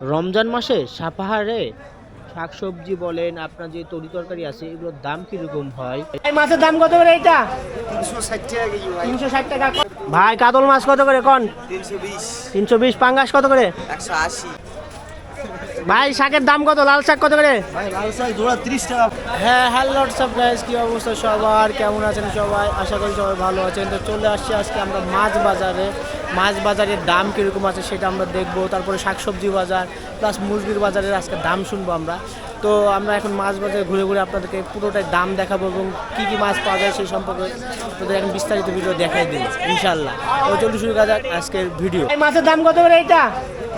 রমজান মাসে সাপাহারে শাকসবজি বলেন আপনার যে তরি তরকারি আছে এগুলোর দাম কীরকম হয়? এই মাছের দাম কত করে এটা তিনশো ষাট টাকা। ভাই কাতল মাছ কত করে কন? তিনশো বিশ। তিনশো বিশ পাঙ্গাস কত করে? একশো আশি। ভাই শাকের দাম কত? লাল শাক কত করে? ভাই লাল শাক জোড়া তিরিশ টাকা। হ্যাঁ হ্যালো হোয়াটসঅ্যাপ গাইস কি অবস্থা সবার? কেমন আছেন সবাই? আশা করি সবাই ভালো আছেন। তো চলে আসছি আজকে আমরা মাছ বাজারে। মাছ বাজারের দাম কীরকম আছে সেটা আমরা দেখব। তারপরে শাকসবজি বাজার প্লাস মুরগির বাজারের আজকে দাম শুনব আমরা। তো আমরা এখন মাছ বাজারে ঘুরে ঘুরে আপনাদেরকে পুরোটাই দাম দেখাবো এবং কী কী মাছ পাওয়া যায় সেই সম্পর্কে আপনাদের এখন বিস্তারিত ভিডিও দেখাই দিই ইনশাল্লাহ তো চলুন শুরু করা যাক আজকের ভিডিও এই মাছের দাম কত করে এইটা?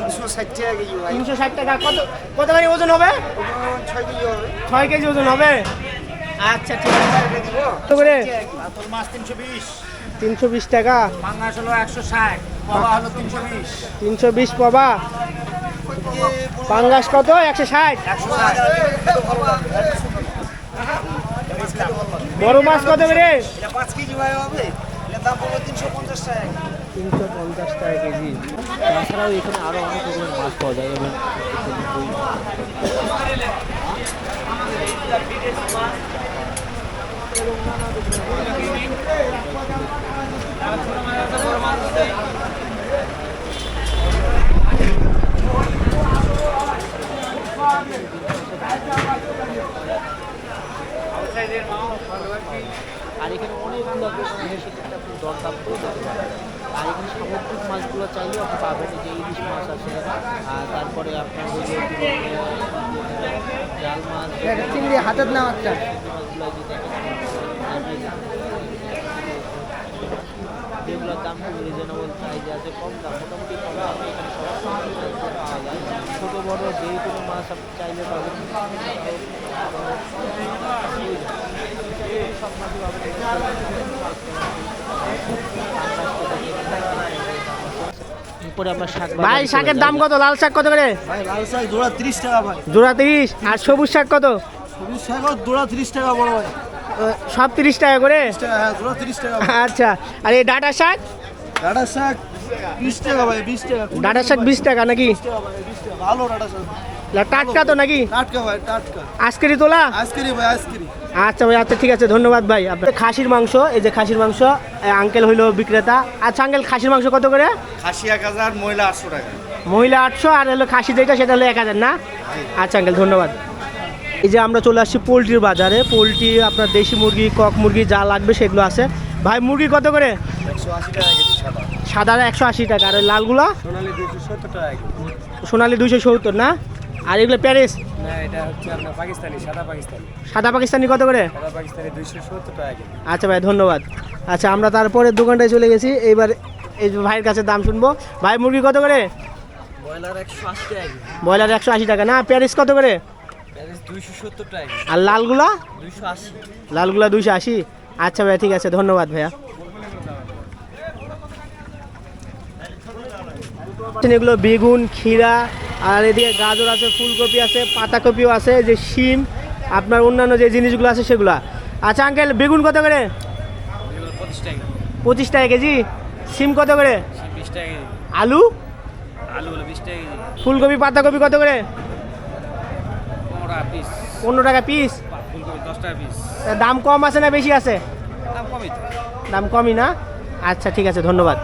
তিনশো ষাট টাকা কেজি ভাই। তিনশো ষাট টাকা। কত কত করে ওজন হবে? ছয় কেজি হবে। ছয় কেজি ওজন হবে? আচ্ছা ঠিক আছে। কত করে? মাছ তিনশো বিশ। তিনশো বিশ টাকা। পাঙ্গাস হলো একশো ষাট বাবা হলো তিনশো বিশ। তিনশো বিশ পাবা। পাঙ্গাস কত? একশো ষাট। একশো বড় মাছ কত করে? পাঁচ কেজি ভাই হবে। দাম পড়বে তিনশো পঞ্চাশ টাকা তিনশো পঞ্চাশ টাকা কেজি। তাছাড়াও এখানে আরও অনেক রকমের মাছ পাওয়া যায় এবং আর এখানে অনেকগুলো দোকান আছে সেক্ষেত্রে আপনি দরদাম করে যেতে পারেন। আর এখানে সামুদ্রিক মাছগুলো চাইলেও আপনি পাবেন যে ইলিশ মাছ আছে আর তারপরে আপনার ওই যে জাল মাছ চিংড়ি হাতের নাম একটা। যেগুলোর দাম খুব রিজনেবল প্রাইসে আছে কম দাম মোটামুটি কম দামে এখানে সব পাওয়া যায়। ছোটো বড়ো যে কোনো মাছ আপনি চাইলে পাবেন। সব মাছই পাবেন। ভাই শাকের দাম কত? লাল শাক কত করে? লাল শাক জোড়া তিরিশ টাকা ভাই। জোড়া তিরিশ। আর সবুজ শাক কত? সবুজ শাক জোড়া তিরিশ টাকা বড় ভাই। সব তিরিশ টাকা করে? হ্যাঁ আচ্ছা আর এই ডাটা শাক? ডাটা শাক বিশ টাকা ভাই বিশ টাকা। ডাটা শাক বিশ টাকা নাকি? টাকা ভাই বিশ টাকা। ভালো ডাটা শাক। টাটকা তো নাকি? টাটকা ভাই টাটকা। আজকেরই তোলা? আইসক্রিম ভাই আইসক্রিম। আচ্ছা ভাই আচ্ছা ঠিক আছে ধন্যবাদ ভাই। আপনার খাসির মাংস এই যে খাসির মাংস আঙ্কেল হইল বিক্রেতা। আচ্ছা আঙ্কেল খাসির মাংস কত করে? খাসি এক হাজার মহিলা আটশো টাকা। মহিলা আটশো আর হলো খাসি যেটা সেটা হলো এক হাজার না? আচ্ছা আঙ্কেল ধন্যবাদ। এই যে আমরা চলে আসছি পোলট্রির বাজারে। পোলট্রি আপনার দেশি মুরগি কক মুরগি যা লাগবে সেগুলো আছে। ভাই মুরগি কত করে? সাদা। একশো আশি টাকা আর লালগুলা? সোনালি দুইশো সত্তর না? আর এগুলো প্যারিস না এটা হচ্ছে আপনার পাকিস্তানি সাদা পাকিস্তানি। সাদা পাকিস্তানি কত করে? সাদা পাকিস্তানি দুইশো সত্তর টাকা কেজি। আচ্ছা ভাই ধন্যবাদ। আচ্ছা আমরা তারপরের দোকানটায় চলে গেছি। এইবার এই যে ভাইয়ের কাছে দাম শুনব। ভাই মুরগি কত করে? ব্রয়লার একশো আশি টাকা ব্রয়লার একশো আশি টাকা। না প্যারিস কত করে? আর লালগুলা? লালগুলা দুইশো আশি? আচ্ছা ভাইয়া ঠিক আছে ধন্যবাদ ভাইয়া। এগুলো বেগুন ক্ষীরা আর এদিকে গাজর আছে ফুলকপি আছে পাতাকপিও আছে যে শিম আপনার অন্যান্য যে জিনিসগুলো আছে সেগুলো। আচ্ছা আঙ্কেল বেগুন কত করে? পঁচিশ টাকা কেজি। সিম কত করে? আলু? ফুলকপি পাতাকপি কত করে? পনেরো টাকা পিস দাম কম আছে না বেশি আছে? দাম কমই না? আচ্ছা ঠিক আছে ধন্যবাদ।